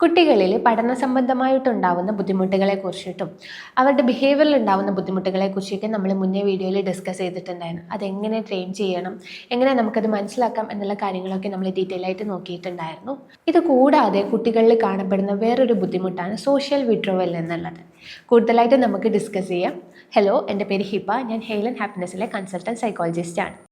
കുട്ടികളിൽ പഠന സംബന്ധമായിട്ടുണ്ടാവുന്ന ബുദ്ധിമുട്ടുകളെ കുറിച്ചിട്ടും അവരുടെ ബിഹേവിയറിൽ ഉണ്ടാവുന്ന ബുദ്ധിമുട്ടുകളെ കുറിച്ചൊക്കെ നമ്മൾ മുന്നേ വീഡിയോയിൽ ഡിസ്കസ് ചെയ്തിട്ടുണ്ടായിരുന്നു. അതെങ്ങനെ ട്രെയിൻ ചെയ്യണം എങ്ങനെ നമുക്കത് മനസ്സിലാക്കാം എന്നുള്ള കാര്യങ്ങളൊക്കെ നമ്മൾ ഡീറ്റെയിൽ ആയിട്ട് നോക്കിയിട്ടുണ്ടായിരുന്നു. ഇത് കൂടാതെ കുട്ടികളിൽ കാണപ്പെടുന്ന വേറൊരു ബുദ്ധിമുട്ടാണ് സോഷ്യൽ വിഡ്രോവൽ എന്നുള്ളത്. കൂടുതലായിട്ട് നമുക്ക് ഡിസ്കസ് ചെയ്യാം. ഹലോ എന്റെ പേര് ഹിബ. ഞാൻ ഹെയിൽ ആൻഡ് ഹാപ്പിനെസ്സിലെ കൺസൾട്ടന്റ് സൈക്കോളജിസ്റ്റ്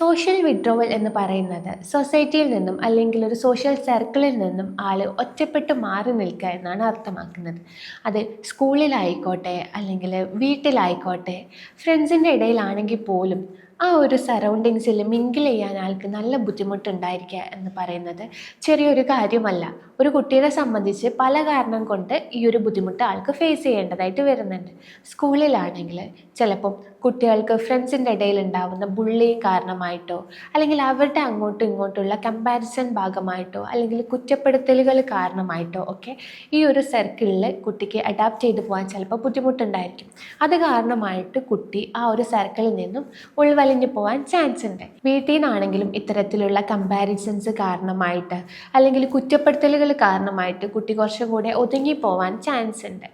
സോഷ്യൽ വിഡ്രോവൽ എന്ന് പറയുന്നത് സൊസൈറ്റിയിൽ നിന്നും അല്ലെങ്കിൽ ഒരു സോഷ്യൽ സർക്കിളിൽ നിന്നും ആൾ ഒറ്റപ്പെട്ട് മാറി നിൽക്കുക എന്നാണ് അർത്ഥമാക്കുന്നത്. അത് സ്കൂളിലായിക്കോട്ടെ അല്ലെങ്കിൽ വീട്ടിലായിക്കോട്ടെ ഫ്രണ്ട്സിന്റെ ഇടയിലാണെങ്കിൽ പോലും ആ ഒരു സറൗണ്ടിങ്സിൽ മിങ്കിൾ ചെയ്യാൻ ആൾക്ക് നല്ല ബുദ്ധിമുട്ടുണ്ടായിരിക്കുക എന്ന് പറയുന്നത് ചെറിയൊരു കാര്യമല്ല. ഒരു കുട്ടിയെ സംബന്ധിച്ച് പല കാരണം കൊണ്ട് ഈ ഒരു ബുദ്ധിമുട്ട് ആൾക്ക് ഫേസ് ചെയ്യേണ്ടതായിട്ട് വരുന്നുണ്ട്. സ്കൂളിലാണെങ്കിൽ ചിലപ്പം കുട്ടികൾക്ക് ഫ്രണ്ട്സിന്റെ ഇടയിൽ ഉണ്ടാവുന്ന ബുള്ളി കാരണമായിട്ടോ അല്ലെങ്കിൽ അവരുടെ അങ്ങോട്ടും ഇങ്ങോട്ടുള്ള കമ്പാരിസൺ ഭാഗമായിട്ടോ അല്ലെങ്കിൽ കുറ്റപ്പെടുത്തലുകൾ കാരണമായിട്ടോ ഒക്കെ ഈ ഒരു സർക്കിളിൽ കുട്ടിക്ക് അഡാപ്റ്റ് ചെയ്ത് പോകാൻ ചിലപ്പോൾ ബുദ്ധിമുട്ടുണ്ടായിരിക്കും. അത് കാരണമായിട്ട് കുട്ടി ആ ഒരു സർക്കിളിൽ നിന്നും ഉൾവലിഞ്ഞു പോകാൻ ചാൻസ് ഉണ്ട്. വീട്ടിൽ നിന്നാണെങ്കിലും ഇത്തരത്തിലുള്ള കമ്പാരിസൺസ് കാരണമായിട്ട് അല്ലെങ്കിൽ കുറ്റപ്പെടുത്തലുകൾ കാരണമായിട്ട് കുട്ടി കുറച്ചും കൂടെ ഒതുങ്ങി പോവാൻ ചാൻസ് ഉണ്ട്.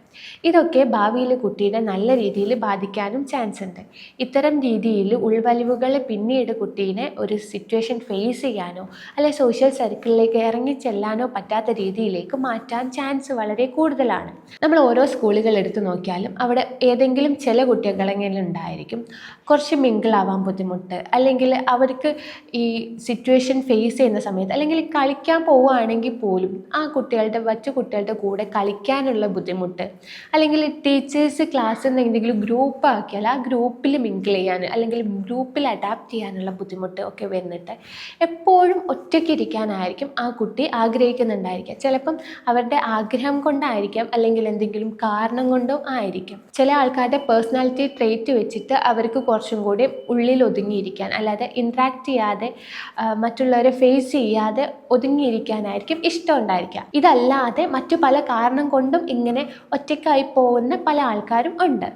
ഇതൊക്കെ ഭാവിയിൽ കുട്ടിയുടെ നല്ല രീതിയിൽ ബാധിക്കാനും ചാൻസ് ഉണ്ട്. ഇത്തരം രീതിയിൽ ഉൾവലിവുകൾ പിന്നീട് കുട്ടീനെ ഒരു സിറ്റുവേഷൻ ഫേസ് ചെയ്യാനോ അല്ലെ സോഷ്യൽ സർക്കിളിലേക്ക് ഇറങ്ങി ചെല്ലാനോ പറ്റാത്ത രീതിയിലേക്ക് മാറ്റാൻ ചാൻസ് വളരെ കൂടുതലാണ്. നമ്മൾ ഓരോ സ്കൂളുകൾ എടുത്തു നോക്കിയാലും അവിടെ ഏതെങ്കിലും ചില കുട്ടികളെങ്കിലും ഉണ്ടായിരിക്കും. കുറച്ച് മിങ്കിളാവാൻ ബുദ്ധിമുട്ട് അല്ലെങ്കിൽ അവർക്ക് ഈ സിറ്റുവേഷൻ ഫേസ് ചെയ്യുന്ന സമയത്ത് അല്ലെങ്കിൽ കളിക്കാൻ പോവുകയാണെങ്കിൽ പോലും ആ കുട്ടികളുടെ മറ്റു കുട്ടികളുടെ കൂടെ കളിക്കാനുള്ള ബുദ്ധിമുട്ട് അല്ലെങ്കിൽ ടീച്ചേഴ്സ് ക്ലാസ്സിൽ നിന്ന് എന്തെങ്കിലും ഗ്രൂപ്പ് ആക്കിയാൽ ആ ഗ്രൂപ്പിൽ മിങ്കിൾ ചെയ്യാൻ അല്ലെങ്കിൽ ഗ്രൂപ്പിൽ അഡാപ്റ്റ് ചെയ്യാനുള്ള ബുദ്ധിമുട്ട് ഒക്കെ വന്നിട്ട് എപ്പോഴും ഒറ്റയ്ക്ക് ഇരിക്കാനായിരിക്കും ആ കുട്ടി ആഗ്രഹിക്കുന്നുണ്ടായിരിക്കുക ചിലപ്പം അവരുടെ ആഗ്രഹം കൊണ്ടായിരിക്കാം അല്ലെങ്കിൽ എന്തെങ്കിലും കാരണം കൊണ്ടോ ആയിരിക്കും. ചില ആൾക്കാരുടെ പേഴ്സണാലിറ്റി ട്രേറ്റ് വെച്ചിട്ട് അവർക്ക് കുറച്ചും കൂടി ഉള്ളിൽ ഒതുങ്ങിയിരിക്കാൻ അല്ലാതെ ഇൻട്രാക്ട് ചെയ്യാതെ മറ്റുള്ളവരെ ഫേസ് ചെയ്യാതെ ഒതുങ്ങിയിരിക്കാനായിരിക്കും ഇഷ്ടം ഉണ്ടായിരിക്കുക ഇതല്ലാതെ മറ്റു പല കാരണം കൊണ്ടും ഇങ്ങനെ ഒറ്റയ്ക്കായി പോകുന്ന പല ആൾക്കാരും ഉണ്ട്.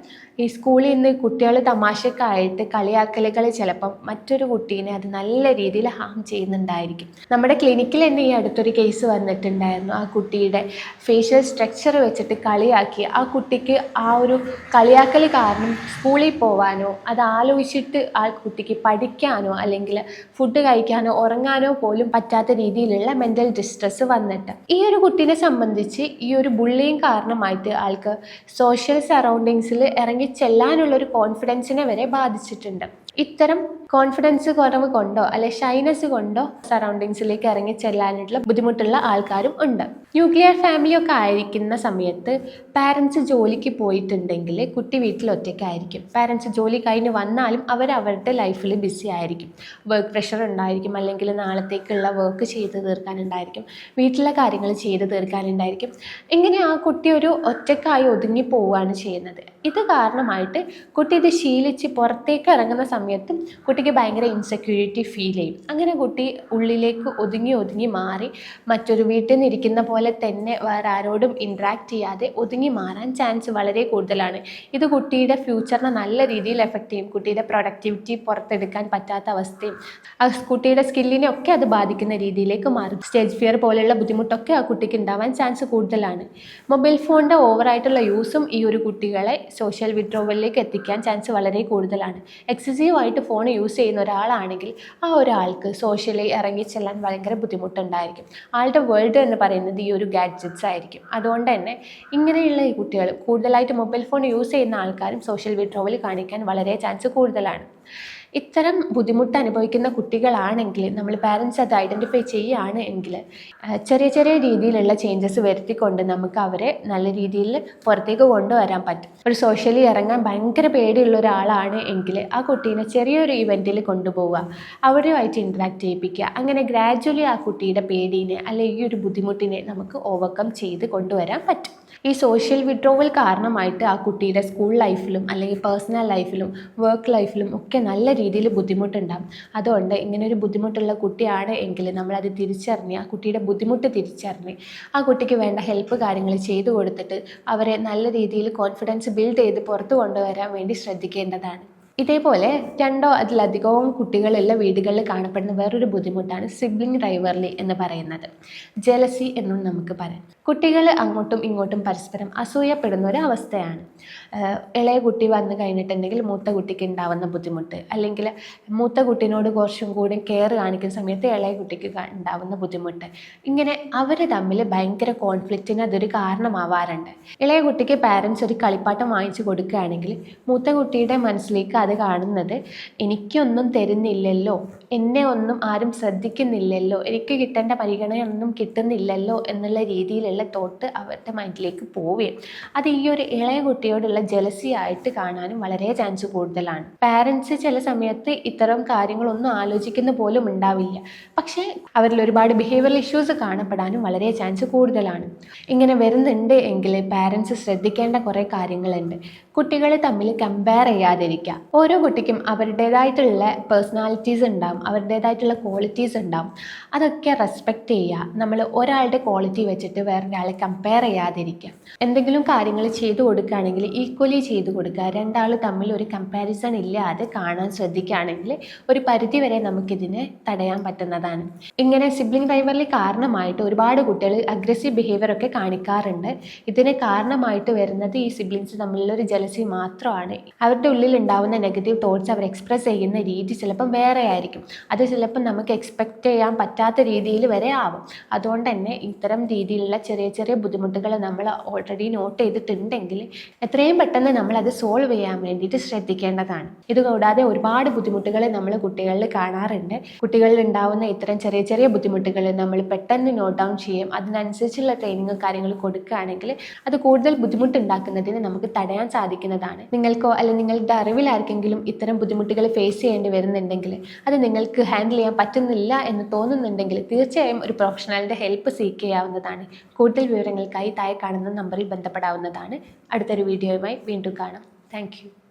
ഈ സ്കൂളിൽ നിന്ന് കുട്ടികൾ തമാശക്കായിട്ട് കളിയാക്കലുകൾ ചിലപ്പം മറ്റൊരു കുട്ടീനെ അത് നല്ല രീതിയിൽ ഹാം ചെയ്യുന്നുണ്ടായിരിക്കും. നമ്മുടെ ക്ലിനിക്കിൽ തന്നെ ഈ അടുത്തൊരു കേസ് വന്നിട്ടുണ്ടായിരുന്നു. ആ കുട്ടിയുടെ ഫേഷ്യൽ സ്ട്രക്ചർ വെച്ചിട്ട് കളിയാക്കി. ആ കുട്ടിക്ക് ആ ഒരു കളിയാക്കൽ കാരണം സ്കൂളിൽ പോവാനോ അത് ആലോചിച്ചിട്ട് ആ കുട്ടിക്ക് പഠിക്കാനോ അല്ലെങ്കിൽ ഫുഡ് കഴിക്കാനോ ഉറങ്ങാനോ പോലും പറ്റാത്ത രീതിയിലുള്ള മെന്റൽ ഡിസ്ട്രെസ് വന്നിട്ട്. ഈ ഒരു കുട്ടീനെ സംബന്ധിച്ച് ഈ ഒരു ബുള്ളിങ് കാരണമായിട്ട് ആൾക്ക് സോഷ്യൽ സറൗണ്ടിങ്സിൽ ഇറങ്ങി ചെല്ലാനുള്ള ഒരു കോൺഫിഡൻസിനെ വരെ ബാധിച്ചിട്ടുണ്ട്. ഇത്തരം കോൺഫിഡൻസ് കുറവ് കൊണ്ടോ അല്ലെ ഷൈനസ് കൊണ്ടോ സറൗണ്ടിങ്സിലേക്ക് ഇറങ്ങി ചെല്ലാനായിട്ടുള്ള ബുദ്ധിമുട്ടുള്ള ആൾക്കാരും ഉണ്ട്. ന്യൂക്ലിയർ ഫാമിലി ഒക്കെ ആയിരിക്കുന്ന സമയത്ത് പാരൻസ് ജോലിക്ക് പോയിട്ടുണ്ടെങ്കിൽ കുട്ടി വീട്ടിൽ ഒറ്റയ്ക്കായിരിക്കും. പാരൻസ് ജോലി കഴിഞ്ഞ് വന്നാലും അവർ അവരുടെ ലൈഫിൽ ബിസി ആയിരിക്കും. വർക്ക് പ്രഷർ ഉണ്ടായിരിക്കും അല്ലെങ്കിൽ നാളത്തേക്കുള്ള വർക്ക് ചെയ്ത് തീർക്കാനുണ്ടായിരിക്കും. വീട്ടിലെ കാര്യങ്ങൾ ചെയ്ത് തീർക്കാനുണ്ടായിരിക്കും. ഇങ്ങനെ ആ കുട്ടി ഒരു ഒറ്റക്കായി ഒതുങ്ങി പോവുകയാണ് ചെയ്യുന്നത്. ഇത് കാരണമായിട്ട് കുട്ടി ഇത് ശീലിച്ച് പുറത്തേക്ക് ഇറങ്ങുന്ന സമയത്തും കുട്ടിക്ക് ഭയങ്കര ഇൻസെക്യൂരിറ്റി ഫീൽ ചെയ്യും. അങ്ങനെ കുട്ടി ഉള്ളിലേക്ക് ഒതുങ്ങി ഒതുങ്ങി മാറി മറ്റൊരു വീട്ടിൽ നിന്ന് ഇരിക്കുന്ന പോലെ തന്നെ വേറെ ആരോടും ഇൻട്രാക്ട് ചെയ്യാതെ ഒതുങ്ങി മാറാൻ ചാൻസ് വളരെ കൂടുതലാണ്. ഇത് കുട്ടിയുടെ ഫ്യൂച്ചറിനെ നല്ല രീതിയിൽ എഫക്റ്റ് ചെയ്യും. കുട്ടിയുടെ പ്രൊഡക്ടിവിറ്റി പുറത്തെടുക്കാൻ പറ്റാത്ത അവസ്ഥയും കുട്ടിയുടെ സ്കില്ലിനെ ഒക്കെ അത് ബാധിക്കുന്ന രീതിയിലേക്ക് മാറും. സ്റ്റേജ് ഫിയർ പോലെയുള്ള ബുദ്ധിമുട്ടൊക്കെ ആ കുട്ടിക്ക് ഉണ്ടാവാൻ ചാൻസ് കൂടുതലാണ്. മൊബൈൽ ഫോണിന്റെ ഓവറായിട്ടുള്ള യൂസും ഈ ഒരു കുട്ടികളെ സോഷ്യൽ വിഡ്രോവലിലേക്ക് എത്തിക്കാൻ ചാൻസ് വളരെ കൂടുതലാണ്. എക്സസീവ് ആയിട്ട് ഫോൺ യൂസ് ചെയ്യുന്ന ഒരാളാണെങ്കിൽ ആ ഒരാൾക്ക് സോഷ്യലി ഇറങ്ങി ചെല്ലാൻ ഭയങ്കര ബുദ്ധിമുട്ടുണ്ടായിരിക്കും. ആളുടെ വേൾഡ് എന്ന് പറയുന്നത് ഈ ഒരു ഗാഡ്ജറ്റ്സ് ആയിരിക്കും. അതുകൊണ്ട് തന്നെ ഇങ്ങനെയുള്ള ഈ കുട്ടികൾ കൂടുതലായിട്ട് മൊബൈൽ ഫോൺ യൂസ് ചെയ്യുന്ന ആൾക്കാരും സോഷ്യൽ വിഡ്രോവൽ കാണിക്കാൻ വളരെ ചാൻസ് കൂടുതലാണ്. ഇത്തരം ബുദ്ധിമുട്ട് അനുഭവിക്കുന്ന കുട്ടികളാണെങ്കിൽ നമ്മൾ പാരൻസ് അത് ഐഡന്റിഫൈ ചെയ്യുകയാണ് എങ്കിൽ ചെറിയ ചെറിയ രീതിയിലുള്ള ചേഞ്ചസ് വരുത്തിക്കൊണ്ട് നമുക്ക് അവരെ നല്ല രീതിയിൽ പുറത്തേക്ക് കൊണ്ടുവരാൻ പറ്റും. ഒരു സോഷ്യലി ഇറങ്ങാൻ ഭയങ്കര പേടിയുള്ള ഒരാളാണ് എങ്കിൽ ആ കുട്ടീനെ ചെറിയൊരു ഇവന്റിൽ കൊണ്ടുപോവുക അവരുമായിട്ട് ഇൻട്രാക്ട് ചെയ്യിപ്പിക്കുക. അങ്ങനെ ഗ്രാജ്വലി ആ കുട്ടിയുടെ പേടീനെ അല്ലെങ്കിൽ ഈ ഒരു ബുദ്ധിമുട്ടിനെ നമുക്ക് ഓവർകം ചെയ്ത് കൊണ്ടുവരാൻ പറ്റും. ഈ സോഷ്യൽ വിഡ്രോവൽ കാരണമായിട്ട് ആ കുട്ടിയുടെ സ്കൂൾ ലൈഫിലും അല്ലെങ്കിൽ പേഴ്സണൽ ലൈഫിലും വർക്ക് ലൈഫിലും ഒക്കെ നല്ല രീതിയിൽ ബുദ്ധിമുട്ടുണ്ടാകും അതുകൊണ്ട് ഇങ്ങനെ ഒരു ബുദ്ധിമുട്ടുള്ള കുട്ടിയാണ് എങ്കിൽ നമ്മളത് തിരിച്ചറിഞ്ഞ് ആ കുട്ടിയുടെ ബുദ്ധിമുട്ട് തിരിച്ചറിഞ്ഞ് ആ കുട്ടിക്ക് വേണ്ട ഹെൽപ്പ് കാര്യങ്ങൾ ചെയ്തു കൊടുത്തിട്ട് അവരെ നല്ല രീതിയിൽ കോൺഫിഡൻസ് ബിൽഡ് ചെയ്ത് പുറത്തു കൊണ്ടുവരാൻ വേണ്ടി ശ്രദ്ധിക്കേണ്ടതാണ്. ഇതേപോലെ രണ്ടോ അതിലധികവും കുട്ടികളുള്ള വീടുകളിൽ കാണപ്പെടുന്ന വേറൊരു ബുദ്ധിമുട്ടാണ് സിബ്ലിംഗ് റൈവർലി എന്ന് പറയുന്നത്. ജലസി എന്നും നമുക്ക് പറയാം. കുട്ടികൾ അങ്ങോട്ടും ഇങ്ങോട്ടും പരസ്പരം അസൂയപ്പെടുന്ന ഒരു അവസ്ഥയാണ്. ഇളയ കുട്ടി വന്നു കഴിഞ്ഞിട്ടുണ്ടെങ്കിൽ മൂത്ത കുട്ടിക്ക് ഉണ്ടാവുന്ന ബുദ്ധിമുട്ട് അല്ലെങ്കിൽ മൂത്ത കുട്ടിനോട് കുറച്ചും കൂടി കെയർ കാണിക്കുന്ന സമയത്ത് ഇളയ കുട്ടിക്ക് ഉണ്ടാവുന്ന ബുദ്ധിമുട്ട്. ഇങ്ങനെ അവർ തമ്മിൽ ഭയങ്കര കോൺഫ്ലിക്റ്റിന് അതൊരു കാരണമാവാറുണ്ട്. ഇളയ കുട്ടിക്ക് പാരൻസ് ഒരു കളിപ്പാട്ടം വാങ്ങിച്ചു കൊടുക്കുകയാണെങ്കിൽ മൂത്ത കുട്ടിയുടെ മനസ്സിലേക്ക് അത് കാണുന്നത്. എനിക്കൊന്നും തരുന്നില്ലല്ലോ. എന്നെ ഒന്നും ആരും ശ്രദ്ധിക്കുന്നില്ലല്ലോ. എനിക്ക് കിട്ടേണ്ട പരിഗണനയൊന്നും കിട്ടുന്നില്ലല്ലോ എന്നുള്ള രീതിയിലുള്ള തോട്ട് അവരുടെ മൈൻഡിലേക്ക് പോവുകയും അത് ഈ ഒരു ഇളയ കുട്ടിയോടുള്ള ജലസി ആയിട്ട് കാണാനും വളരെ ചാൻസ് കൂടുതലാണ്. പാരൻസ് ചില സമയത്ത് ഇത്തരം കാര്യങ്ങളൊന്നും ആലോചിക്കുന്ന പോലും ഉണ്ടാവില്ല. പക്ഷേ അവരിൽ ഒരുപാട് ബിഹേവിയറൽ ഇഷ്യൂസ് കാണപ്പെടാനും വളരെ ചാൻസ് കൂടുതലാണ്. ഇങ്ങനെ വരുന്നുണ്ട് എങ്കിൽ പാരൻസ് ശ്രദ്ധിക്കേണ്ട കുറേ കാര്യങ്ങളുണ്ട്. കുട്ടികളെ തമ്മിൽ കമ്പയർ ചെയ്യാതിരിക്കുക. ഓരോ കുട്ടിക്കും അവരുടേതായിട്ടുള്ള പേഴ്സണാലിറ്റീസ് ഉണ്ടാവും അവരുടേതായിട്ടുള്ള ക്വാളിറ്റീസ് ഉണ്ടാവും. അതൊക്കെ റെസ്പെക്റ്റ് ചെയ്യുക. നമ്മൾ ഒരാളുടെ ക്വാളിറ്റി വെച്ചിട്ട് വേറൊരാളെ കമ്പയർ ചെയ്യാതിരിക്കുക. എന്തെങ്കിലും കാര്യങ്ങൾ ചെയ്തു കൊടുക്കുകയാണെങ്കിൽ ഈക്വലി ചെയ്തു കൊടുക്കുക. രണ്ടാൾ തമ്മിൽ ഒരു കമ്പാരിസൺ ഇല്ലാതെ കാണാൻ ശ്രദ്ധിക്കുകയാണെങ്കിൽ ഒരു പരിധി വരെ നമുക്കിതിനെ തടയാൻ പറ്റുന്നതാണ്. ഇങ്ങനെ സിബ്ലിംഗ് റൈവറിൽ കാരണമായിട്ട് ഒരുപാട് കുട്ടികൾ അഗ്രസീവ് ബിഹേവിയർ ഒക്കെ കാണിക്കാറുണ്ട്. ഇതിന് കാരണമായിട്ട് വരുന്നത് ഈ സിബ്ലിങ്സ് തമ്മിലുള്ള ഒരു ജലസി മാത്രമാണ്. അവരുടെ ഉള്ളിൽ ഉണ്ടാവുന്ന നെഗറ്റീവ് തോട്ട്സ് അവർ എക്സ്പ്രസ് ചെയ്യുന്ന രീതി ചിലപ്പം വേറെ ആയിരിക്കും. അത് ചിലപ്പം നമുക്ക് എക്സ്പെക്റ്റ് ചെയ്യാൻ പറ്റാത്ത രീതിയിൽ വരെ ആവും. അതുകൊണ്ട് തന്നെ ഇത്തരം രീതിയിലുള്ള ചെറിയ ചെറിയ ബുദ്ധിമുട്ടുകൾ നമ്മൾ ഓൾറെഡി നോട്ട് ചെയ്തിട്ടുണ്ടെങ്കിൽ എത്രയും പെട്ടെന്ന് നമ്മൾ അത് സോൾവ് ചെയ്യാൻ വേണ്ടിയിട്ട് ശ്രദ്ധിക്കേണ്ടതാണ്. ഇത് കൂടാതെ ഒരുപാട് ബുദ്ധിമുട്ടുകൾ നമ്മൾ കുട്ടികളിൽ കാണാറുണ്ട്. കുട്ടികളിൽ ഉണ്ടാവുന്ന ഇത്തരം ചെറിയ ചെറിയ ബുദ്ധിമുട്ടുകൾ നമ്മൾ പെട്ടെന്ന് നോട്ട് ഡൗൺ ചെയ്യും. അതിനനുസരിച്ചുള്ള ട്രെയിനിങ്ങും കാര്യങ്ങളും കൊടുക്കുകയാണെങ്കിൽ അത് കൂടുതൽ ബുദ്ധിമുട്ടുണ്ടാക്കുന്നതിന് നമുക്ക് തടയാൻ സാധിക്കുന്നതാണ്. നിങ്ങൾക്കോ അല്ലെങ്കിൽ നിങ്ങളുടെ അറിവിൽ ആർക്കെങ്കിലും ഇത്തരം ബുദ്ധിമുട്ടുകൾ ഫേസ് ചെയ്യേണ്ടി വരുന്നുണ്ടെങ്കിൽ അത് നിങ്ങൾക്ക് ഹാൻഡിൽ ചെയ്യാൻ പറ്റുന്നില്ല എന്ന് തോന്നുന്നുണ്ടെങ്കിൽ തീർച്ചയായും ഒരു പ്രൊഫഷണലിന്റെ ഹെൽപ്പ് സീക്ക് ചെയ്യാവുന്നതാണ്. കൂടുതൽ വിവരങ്ങൾക്കായി താഴെ കാണുന്ന നമ്പറിൽ ബന്ധപ്പെടാവുന്നതാണ്. അടുത്തൊരു വീഡിയോയുമായി വീണ്ടും കാണാം. താങ്ക്